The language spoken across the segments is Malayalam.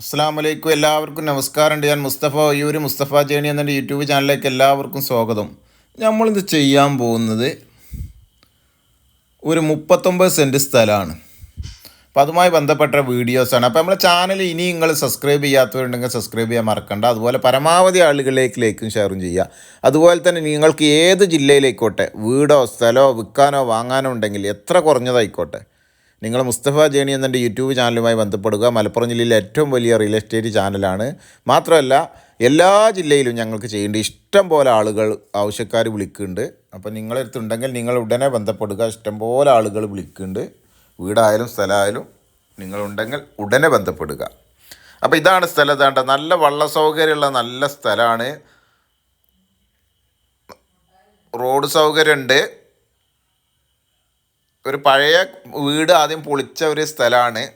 അസ്സാം വലൈക്കും എല്ലാവർക്കും നമസ്കാരമുണ്ട്. ഞാൻ മുസ്തഫ ഒയ്യൂർ മുസ്തഫ ജേണി എന്ന യൂട്യൂബ് ചാനലിലേക്ക് എല്ലാവർക്കും സ്വാഗതം. നമ്മളിത് ചെയ്യാൻ പോകുന്നത് ഒരു മുപ്പത്തൊമ്പത് സെന്റ് സ്ഥലമാണ്. അപ്പം അതുമായി ബന്ധപ്പെട്ട വീഡിയോസാണ്. അപ്പോൾ നമ്മളെ ചാനൽ ഇനി നിങ്ങൾ സബ്സ്ക്രൈബ് ചെയ്യാത്തവരുണ്ടെങ്കിൽ സബ്സ്ക്രൈബ് ചെയ്യാൻ മറക്കണ്ട. അതുപോലെ പരമാവധി ആളുകളിലേക്കും ലൈക്കും ഷെയറും ചെയ്യുക. അതുപോലെ തന്നെ നിങ്ങൾക്ക് ഏത് ജില്ലയിലേക്കോട്ടെ വീടോ സ്ഥലമോ വിൽക്കാനോ വാങ്ങാനോ ഉണ്ടെങ്കിൽ എത്ര കുറഞ്ഞതായിക്കോട്ടെ നിങ്ങൾ മുസ്തഫ ജേണി എന്നെ യൂട്യൂബ് ചാനലുമായി ബന്ധപ്പെടുക. മലപ്പുറം ജില്ലയിലെ ഏറ്റവും വലിയ റിയൽ എസ്റ്റേറ്റ് ചാനലാണ്. മാത്രമല്ല എല്ലാ ജില്ലയിലും ഞങ്ങൾക്ക് ചെയ്യേണ്ട ഇഷ്ടം പോലെ ആളുകൾ ആവശ്യക്കാർ വിളിക്കുന്നുണ്ട്. അപ്പോൾ നിങ്ങളെടുത്തുണ്ടെങ്കിൽ നിങ്ങൾ ഉടനെ ബന്ധപ്പെടുക. ഇഷ്ടം പോലെ ആളുകൾ വിളിക്കുന്നുണ്ട്. വീടായാലും സ്ഥലമായാലും നിങ്ങളുണ്ടെങ്കിൽ ഉടനെ ബന്ധപ്പെടുക. അപ്പോൾ ഇതാണ് സ്ഥലം. ഇതാണ്ട നല്ല വള്ള സൗകര്യമുള്ള നല്ല സ്ഥലമാണ്. റോഡ് സൗകര്യമുണ്ട്. ഒരു പഴയ വീട് ആദ്യം പൊളിച്ച ഒരു സ്ഥലമാണ്.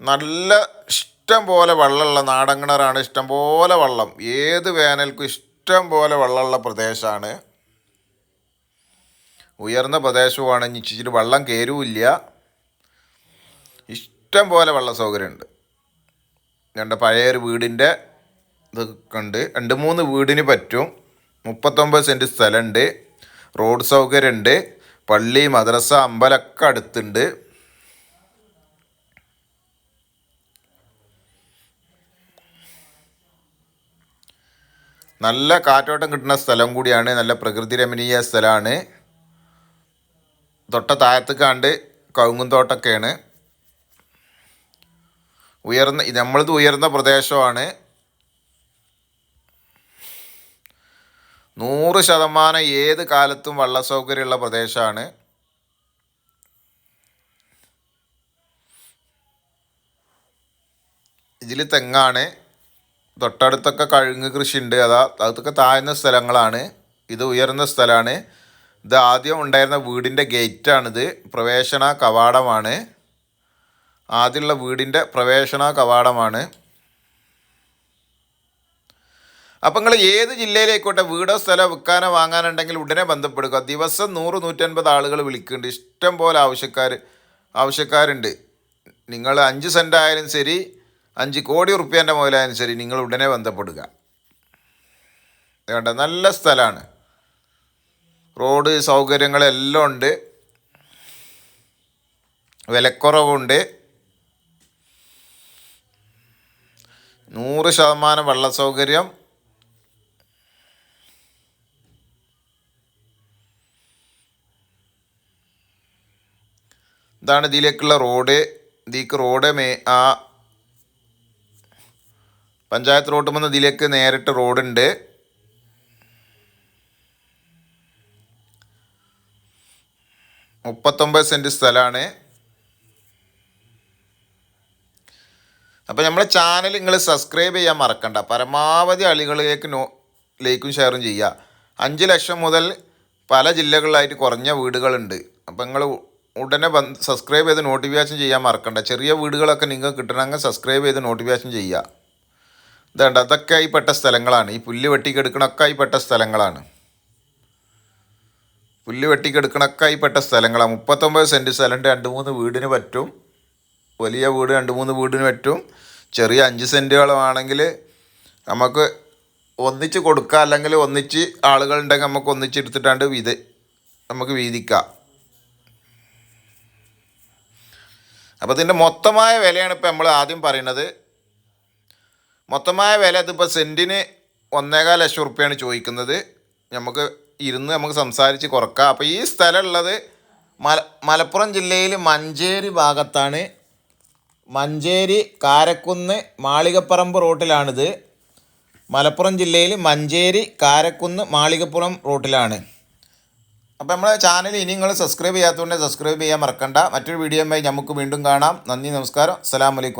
നല്ല ഇഷ്ടം പോലെ വെള്ളമുള്ള നാടൻ കിണറാണ് ഇഷ്ടം പോലെ വെള്ളം. ഏത് വേനൽക്കും ഇഷ്ടം പോലെ വെള്ളമുള്ള പ്രദേശമാണ്. ഉയർന്ന പ്രദേശവുമാണ് ഇച്ചിരി വെള്ളം കയറുമില്ല ഇഷ്ടം പോലെ വെള്ള സൗകര്യമുണ്ട്. രണ്ട് പഴയൊരു വീടിന്റെ ഇതൊക്കെ ഉണ്ട്. രണ്ട് മൂന്ന് വീടിന് പറ്റും. മുപ്പത്തൊമ്പത് സെന്റ് സ്ഥലമുണ്ട്. റോഡ് സൗകര്യമുണ്ട്. പള്ളി മദ്രസ അമ്പലമൊക്കെ അടുത്തുണ്ട്. നല്ല കാറ്റോട്ടം കിട്ടുന്ന സ്ഥലം കൂടിയാണ് നല്ല പ്രകൃതി രമണീയ സ്ഥലമാണ്. തൊട്ട താഴത്ത് കണ്ട് കവുങ്ങും തോട്ടൊക്കെയാണ് ഉയർന്ന നമ്മളത് ഉയർന്ന പ്രദേശമാണ്. നൂറ് ശതമാനം ഏത് കാലത്തും വള്ള സൗകര്യമുള്ള പ്രദേശമാണ്? ഇതിൽ തെങ്ങാണ്. തൊട്ടടുത്തൊക്കെ കഴുങ്ങ് കൃഷി ഉണ്ട് അതാ അതൊക്കെ താഴ്ന്ന സ്ഥലങ്ങളാണ്. ഇത് ഉയർന്ന സ്ഥലമാണ്. ഇത് ആദ്യം ഉണ്ടായിരുന്ന വീടിന്റെ ഗേറ്റാണിത്. പ്രവേശന കവാടമാണ്. ആദ്യമുള്ള വീടിന്റെ പ്രവേശന കവാടമാണ്. അപ്പം നിങ്ങൾ ഏത് ജില്ലയിലേക്കോട്ടെ വീടോ സ്ഥലമോ വിൽക്കാനോ വാങ്ങാനുണ്ടെങ്കിൽ ഉടനെ ബന്ധപ്പെടുക. ദിവസം നൂറ് നൂറ്റൻപത് ആളുകൾ വിളിക്കുന്നുണ്ട്. ഇഷ്ടം പോലെ ആവശ്യക്കാർ ആവശ്യക്കാരുണ്ട്. നിങ്ങൾ അഞ്ച് സെന്റ് ആയാലും ശരി അഞ്ച് കോടി റുപ്യേന്റെ മുതലായാലും ശരി നിങ്ങൾ ഉടനെ ബന്ധപ്പെടുക. വേണ്ട നല്ല സ്ഥലമാണ് റോഡ് സൗകര്യങ്ങളെല്ലാം ഉണ്ട്. വിലക്കുറവുണ്ട്. നൂറ് ശതമാനം വെള്ള സൗകര്യം. ഇതാണ് ഇതിലേക്കുള്ള റോഡ്. ഇതിലേക്ക് റോഡ് മേ ആ പഞ്ചായത്ത് റോഡ് വന്ന് ഇതിലേക്ക് നേരിട്ട് റോഡുണ്ട്. മുപ്പത്തൊമ്പത് സെന്റ് സ്ഥലമാണ്. അപ്പോൾ നമ്മളെ ചാനൽ നിങ്ങൾ സബ്സ്ക്രൈബ് ചെയ്യാൻ മറക്കണ്ട. പരമാവധി ആളുകളിലേക്ക് നോ ലൈക്കും ഷെയറും ചെയ്യുക. അഞ്ച് ലക്ഷം മുതൽ പല ജില്ലകളിലായിട്ട് കുറഞ്ഞ വീടുകളുണ്ട്. അപ്പോൾ നിങ്ങൾ ഉടനെ സബ്സ്ക്രൈബ് ചെയ്ത് നോട്ടിഫിക്കേഷൻ ചെയ്യാൻ മറക്കണ്ട. ചെറിയ വീടുകളൊക്കെ നിങ്ങൾക്ക് കിട്ടണമെങ്കിൽ സബ്സ്ക്രൈബ് ചെയ്ത് നോട്ടിഫിക്കേഷൻ ചെയ്യുക. ഇതേണ്ട അതൊക്കെ ആയിപ്പെട്ട സ്ഥലങ്ങളാണ്. ഈ പുല്ല് വെട്ടിക്കെടുക്കണൊക്കെ ആയിപ്പെട്ട സ്ഥലങ്ങളാണ്. പുല്ല് വെട്ടിക്കെടുക്കണൊക്കെ ആയിപ്പെട്ട സ്ഥലങ്ങളാണ്. മുപ്പത്തൊമ്പത് സെന്റ് സ്ഥലം രണ്ട് മൂന്ന് വീടിന് പറ്റും. വലിയ വീട് രണ്ട് മൂന്ന് വീടിന് പറ്റും. ചെറിയ അഞ്ച് സെന്റുകളുമാണെങ്കിൽ നമുക്ക് ഒന്നിച്ച് കൊടുക്കുക അല്ലെങ്കിൽ ഒന്നിച്ച് ആളുകളുണ്ടെങ്കിൽ നമുക്ക് ഒന്നിച്ചെടുത്തിട്ടാണ്ട് വിത നമുക്ക് വീതിക്കാം. അപ്പോൾ ഇതിന്റെ മൊത്തമായ വിലയാണ് ഇപ്പോൾ നമ്മൾ ആദ്യം പറയുന്നത്. മൊത്തമായ വില ഇതിപ്പോൾ സെന്റിന് ഒന്നേകാൽ ലക്ഷം റുപ്യാണ് ചോദിക്കുന്നത്. നമുക്ക് ഇരുന്ന് നമുക്ക് സംസാരിച്ച് കുറക്കാം. അപ്പോൾ ഈ സ്ഥലം ഉള്ളത് മല മലപ്പുറം ജില്ലയിൽ മഞ്ചേരി ഭാഗത്താണ്. മഞ്ചേരി കാരക്കുന്ന് മാളികപ്പറമ്പ് റോട്ടിലാണിത്. മലപ്പുറം ജില്ലയിൽ മഞ്ചേരി കാരക്കുന്ന് മാളികപ്പുറം റൂട്ടിലാണ്. അപ്പോൾ നമ്മളെ ചാനൽ ഇനി നിങ്ങൾ സബ്സ്ക്രൈബ് ചെയ്യാത്തതുകൊണ്ട് സബ്സ്ക്രൈബ് ചെയ്യാൻ മറക്കണ്ട. മറ്റൊരു വീഡിയോയുമായി നമുക്ക് വീണ്ടും കാണാം. നന്ദി നമസ്കാരം. അസ്സാം അലൈക്കും.